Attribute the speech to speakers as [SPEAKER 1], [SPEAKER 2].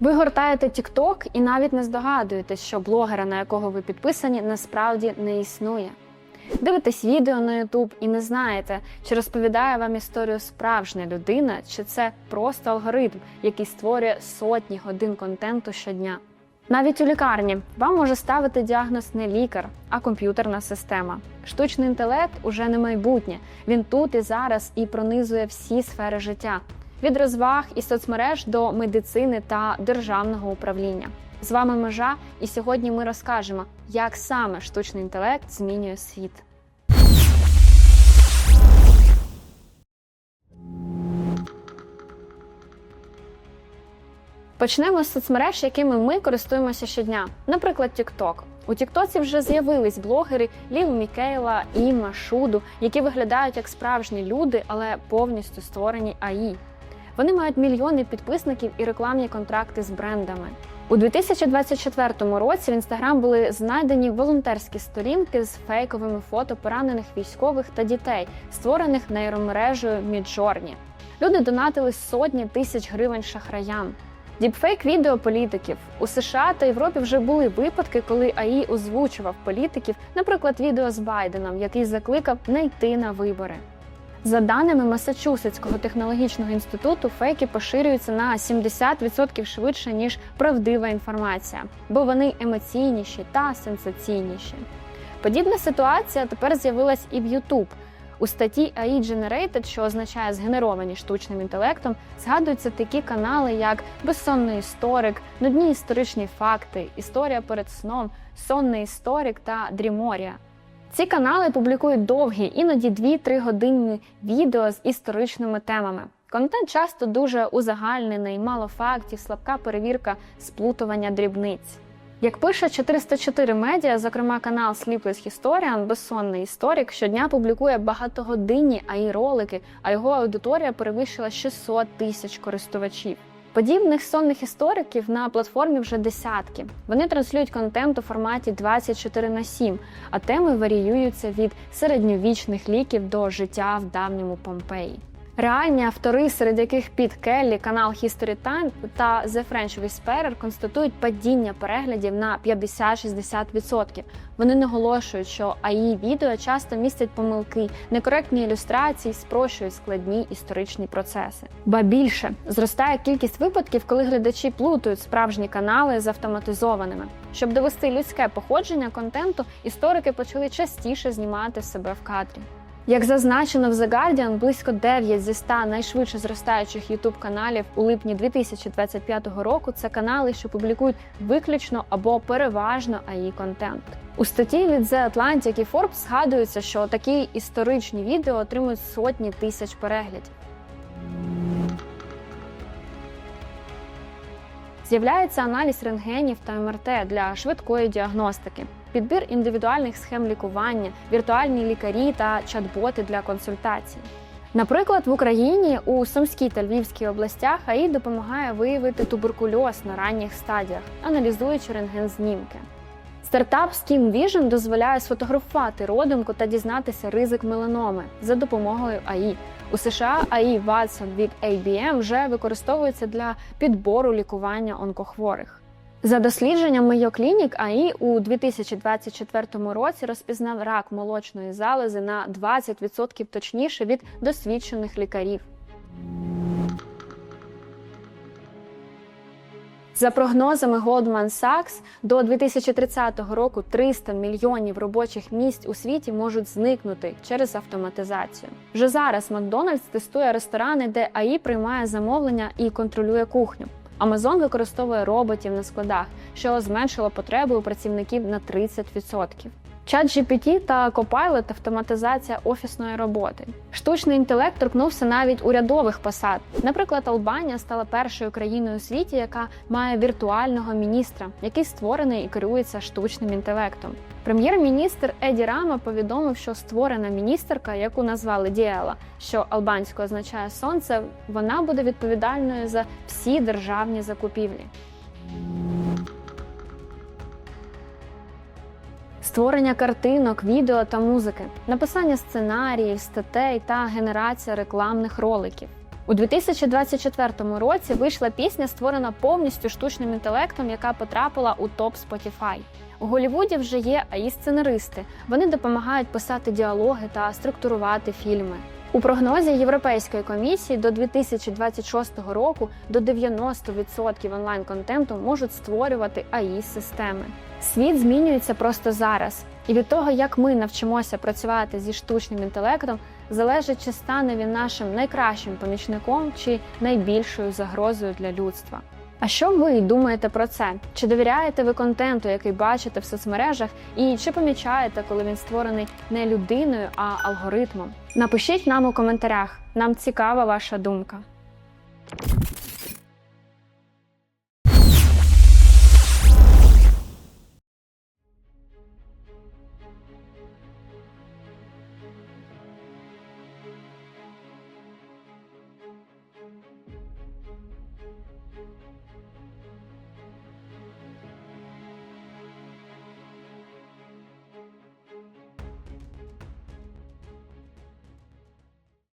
[SPEAKER 1] Ви гортаєте TikTok і навіть не здогадуєтесь, що блогера, на якого ви підписані, насправді не існує. Дивитесь відео на YouTube і не знаєте, чи розповідає вам історію справжня людина, чи це просто алгоритм, який створює сотні годин контенту щодня. Навіть у лікарні вам може ставити діагноз не лікар, а комп'ютерна система. Штучний інтелект уже не майбутнє. Він тут і зараз і пронизує всі сфери життя від розваг і соцмереж до медицини та державного управління. З вами межа, і сьогодні ми розкажемо, як саме штучний інтелект змінює світ. Почнемо з соцмереж, якими ми користуємося щодня. Наприклад, TikTok. У Тіктоці вже з'явились блогери Ліл Мікейла, Іма, Шуду, які виглядають як справжні люди, але повністю створені АІ. Вони мають мільйони підписників і рекламні контракти з брендами. У 2024 році в інстаграм були знайдені волонтерські сторінки з фейковими фото поранених військових та дітей, створених нейромережею Midjourney. Люди донатили сотні тисяч гривень шахраям. Діпфейк відео політиків у США та Європі вже були випадки, коли АІ озвучував політиків, наприклад, відео з Байденом, який закликав не йти на вибори. За даними Масачусетського технологічного інституту, фейки поширюються на 70% швидше ніж правдива інформація, бо вони емоційніші та сенсаційніші. Подібна ситуація тепер з'явилась і в YouTube. У статті AI Generated, що означає згенеровані штучним інтелектом, згадуються такі канали, як Безсонний історик, нудні історичні факти, Історія перед сном, Сонний історик та Дріморія. Ці канали публікують довгі, іноді 2-3 годинні відео з історичними темами. Контент часто дуже узагальнений, мало фактів, слабка перевірка сплутування дрібниць. Як пише 404 медіа, зокрема канал Sleepless Historian, безсонний історик, щодня публікує багатогодинні АІ-ролики, а його аудиторія перевищила 600 тисяч користувачів. Подібних сонних істориків на платформі вже десятки. Вони транслюють контент у форматі 24 на 7, а теми варіюються від середньовічних ліків до життя в давньому Помпеї. Реальні автори, серед яких Піт Келлі, канал History Time та The French Whisperer констатують падіння переглядів на 50-60%. Вони наголошують, що АІ відео часто містять помилки, некоректні ілюстрації, спрощують складні історичні процеси. Ба більше зростає кількість випадків, коли глядачі плутають справжні канали з автоматизованими. Щоб довести людське походження контенту, історики почали частіше знімати себе в кадрі. Як зазначено в The Guardian, близько 9 зі 100 найшвидше зростаючих youtube каналів у липні 2025 року це канали, що публікують виключно або переважно АІ контент. У статті від The Atlantic і Forbes згадується, що такі історичні відео отримують сотні тисяч переглядів. З'являється аналіз рентгенів та МРТ для швидкої діагностики, підбір індивідуальних схем лікування, віртуальні лікарі та чат-боти для консультацій. Наприклад, в Україні у Сумській та Львівській областях АІ допомагає виявити туберкульоз на ранніх стадіях, аналізуючи рентген-знімки. Стартап Skin Vision дозволяє сфотографувати родинку та дізнатися ризик меланоми за допомогою АІ. У США АІ Watson від ABM вже використовується для підбору лікування онкохворих. За дослідженням Mayo Clinic, АІ у 2024 році розпізнав рак молочної залози на 20% точніше від досвідчених лікарів. За прогнозами Goldman Sachs, до 2030 року 300 мільйонів робочих місць у світі можуть зникнути через автоматизацію. Вже зараз Макдональдс тестує ресторани, де АІ приймає замовлення і контролює кухню. Amazon використовує роботів на складах, що зменшило потреби у працівників на 30%. Чат GPT та Copilot – автоматизація офісної роботи. Штучний інтелект торкнувся навіть урядових посад. Наприклад, Албанія стала першою країною у світі, яка має віртуального міністра, який створений і керується штучним інтелектом. Прем'єр-міністр Еді Рама повідомив, що створена міністерка, яку назвали Діела, що албанською означає сонце, вона буде відповідальною за всі державні закупівлі. Створення картинок, відео та музики, написання сценаріїв, статей та генерація рекламних роликів. У 2024 році вийшла пісня, створена повністю штучним інтелектом, яка потрапила у топ Spotify. У Голлівуді вже є АІ-сценаристи. Вони допомагають писати діалоги та структурувати фільми. У прогнозі Європейської комісії до 2026 року до 90% онлайн-контенту можуть створювати АІ-системи. Світ змінюється просто зараз, і від того, як ми навчимося працювати зі штучним інтелектом, залежить, чи стане він нашим найкращим помічником чи найбільшою загрозою для людства. А що ви думаєте про це? Чи довіряєте ви контенту, який бачите в соцмережах, і чи помічаєте, коли він створений не людиною, а алгоритмом? Напишіть нам у коментарях. Нам цікава ваша думка.